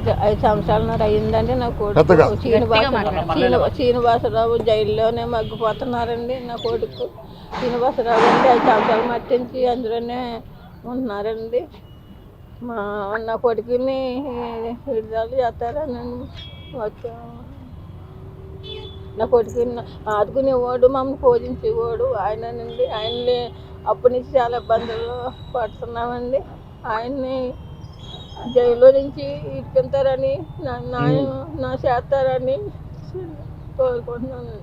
ఐదు ఐదు సంవత్సరాలన్నర అయ్యిందండి. నా. కొడుకు శ్రీనివాసరావు శ్రీనివా- శ్రీనివాసరావు జైల్లోనే మగ్గిపోతున్నారండి. నా కొడుకు శ్రీనివాసరావు అండి. ఐదు సంవత్సరాలు మట్టించి అందులోనే ఉంటున్నారండి. మా నా కొడుకుని విడుదల చేస్తారని వచ్చాము నా కొడుకుని ఆదుకునేవాడు మమ్మల్ని పోషించేవాడు ఆయనండి ఆయన్ని అప్పటి నుంచి చాలా ఇబ్బందులు పడుతున్నామండి. ఆయన్ని జైల్లో నుంచి ఇప్పింతారని నా న్యాయం నా చేస్తారని కోరుకుంటున్నాను.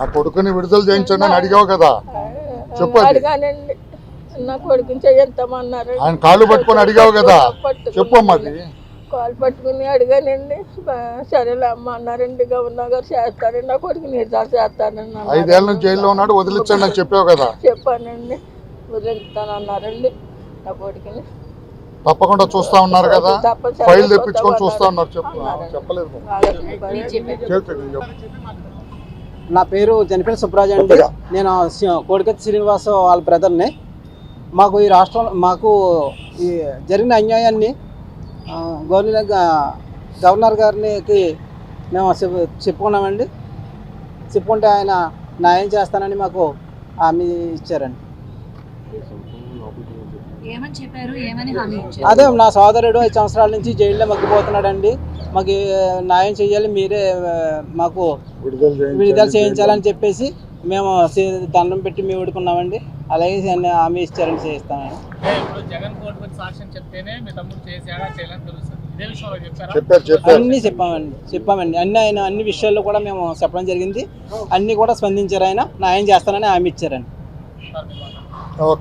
ఆ కొడుకుని విడుదల చేయించండి అని అడిగావు కదా? చెప్పు అది. అడిగానండి. నా కొడుకుని చేయిస్తామన్నారు. ఆయన కాళ్ళు పట్టుకొని అడిగావు కదా? చెప్పమ్మా కాలు పట్టుకుని అడిగానండి. సరేలే అమ్మ అన్నారండి. గవర్నర్ గారు చేస్తారండి నా కొడుకు నిర్ధారణ చేస్తానని అన్నారు. ఐదేళ్ళ నుంచి జైల్లో ఉన్నాడు వదిలించండి అని చెప్పావు కదా? చెప్పానండి. వదిలిస్తాను అన్నారండి. నా కొడుకుని తప్పకుండా చూస్తా ఉన్నారు కదా. ఫైల్ తెప్పించుకొని. చూస్తా ఉన్నారు. చెప్పలేదు. నా పేరు జనపల్లి సుబ్బరాజు అండి. నేను కోడికత్తి శ్రీనివాస్ వాళ్ళ బ్రదర్ని. మాకు ఈ రాష్ట్రం మాకు ఈ జరిగిన అన్యాయాన్ని ఆ, గవర్నర్ గారికి మేము చెప్ చెప్పుకున్నామండి. చెప్పుకుంటే ఆయన న్యాయం చేస్తానని మాకు హామీ ఇచ్చారండి. ఏమని చెప్పారు? ఏమని హామీ ఇచ్చారు? అదే నా సోదరుడు ఐదు సంవత్సరాల నుంచి జైల్లో మగ్గిపోతున్నాడండి. మాకు న్యాయం చేయాలి మీరే మాకు విడుదల చేయించాలని చెప్పేసి మేము దండం పెట్టి మేము వేడుకున్నామండి అలాగే అన్ని హామీ ఇచ్చారని చేస్తామండి అన్నీ చెప్పామండి చెప్పామండి. అన్ని ఆయన అన్ని విషయాల్లో కూడా మేము చెప్పడం జరిగింది. అన్ని కూడా స్పందించారు ఆయన. న్యాయం చేస్తానని హామీ ఇచ్చారండి.